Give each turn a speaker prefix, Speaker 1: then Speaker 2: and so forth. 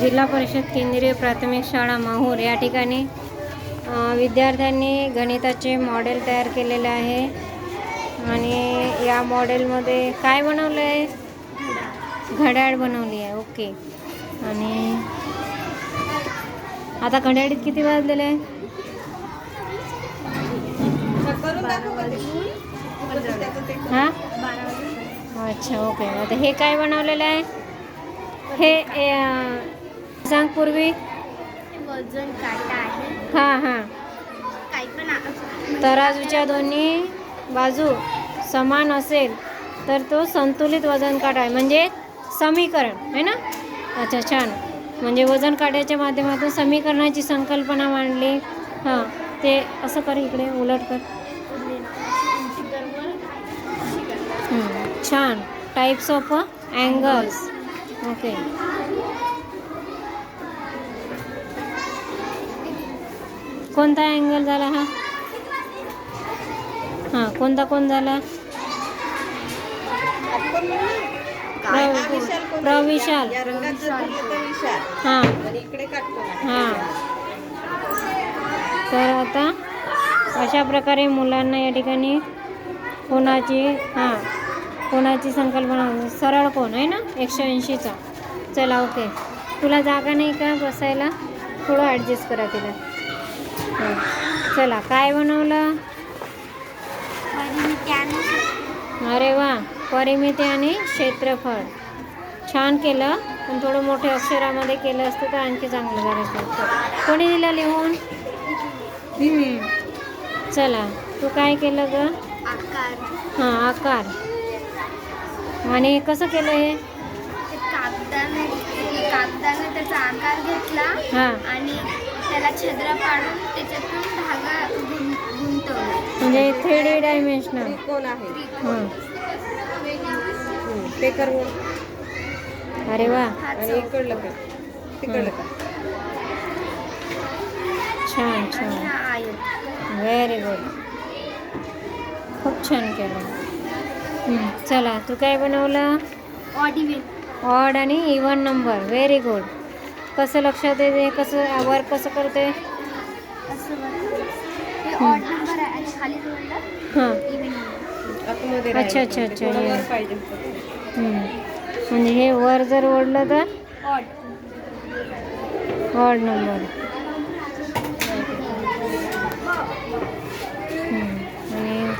Speaker 1: जिल्हा परिषद केंद्रीय प्राथमिक शाळा माहूर. या ठिकाणी विद्यार्थ्यांनी गणिताचे मॉडेल तयार केलेले आहे. आणि या मॉडेलमध्ये काय बनवलं आहे घड्याळ बनवली आहे. ओके. आणि आता घड्याळीत किती वाजलेले आहे? हां? अच्छा ओके. आता हे काय बनवलेलं आहे? हे सांग पूर्वी
Speaker 2: वजन काटा आहे.
Speaker 1: हां हां.
Speaker 2: काही पण आ-
Speaker 1: तराजूच्या दोन्ही बाजू समान असेल तर तो संतुलित वजन काटा आहे. म्हणजे समीकरण आहे ना? अच्छा छान. म्हणजे वजन काट्याच्या माध्यमातून समीकरणाची संकल्पना मांडली. हां ते असं कर इकडे उलट कर. छान. टाईप्स ऑफ अँगल्स ओके कोणता अँगल झाला हा? हां कोणता कोण झाला? प्र- प्रविशाल हां. हां. तर आता अशा प्रकारे मुलांना या ठिकाणी कोणाची हां कोणाची संकल्पना सरळ कोण आहे ना? एकशे ऐंशीचा. चला ओके तुला जागा नाही का बसायला? थोडं ॲडजस्ट करा तिला. चला काय बनवलं? अरे वा परिमिती आणि क्षेत्रफळ. छान केलं पण थोडं मोठ्या अक्षरामध्ये केलं असतं तर आणखी चांगलं झालं असतं कोणी दिलं लिहून. चला तू काय केलं ग?
Speaker 2: आकार
Speaker 1: हां आकार. आणि कसं केलं हे?
Speaker 2: कागदाने कागदाने त्याचा आकार घेतला
Speaker 1: हां.
Speaker 2: आणि त्याला छिद्र पाडून त्याच्यातून धागा गुं- गुंतवला
Speaker 1: म्हणजे थ्री डी डायमेन्शनल
Speaker 3: त्रिकोण आहे.
Speaker 1: हां.
Speaker 3: हम्म. ते
Speaker 1: अरे वा.
Speaker 2: हा
Speaker 3: आणि
Speaker 2: चौक
Speaker 3: इकडलं का? तिकडलं का?
Speaker 1: छान
Speaker 2: आणि
Speaker 1: छान.
Speaker 2: हा आयत
Speaker 1: व्हेरी गुड खूप छान केलं. हम्म, चला तू काय बनवलं? ऑड आणि इवन नंबर व्हेरी गुड कसं लक्षात येते कसं वर्क कसं करते.
Speaker 2: हे
Speaker 1: हां अच्छा. अच्छा, अच्छा. हम्म. म्हणजे हे वर जर ओढलं तर
Speaker 2: ऑड
Speaker 1: ऑड नंबर हम्म. आणि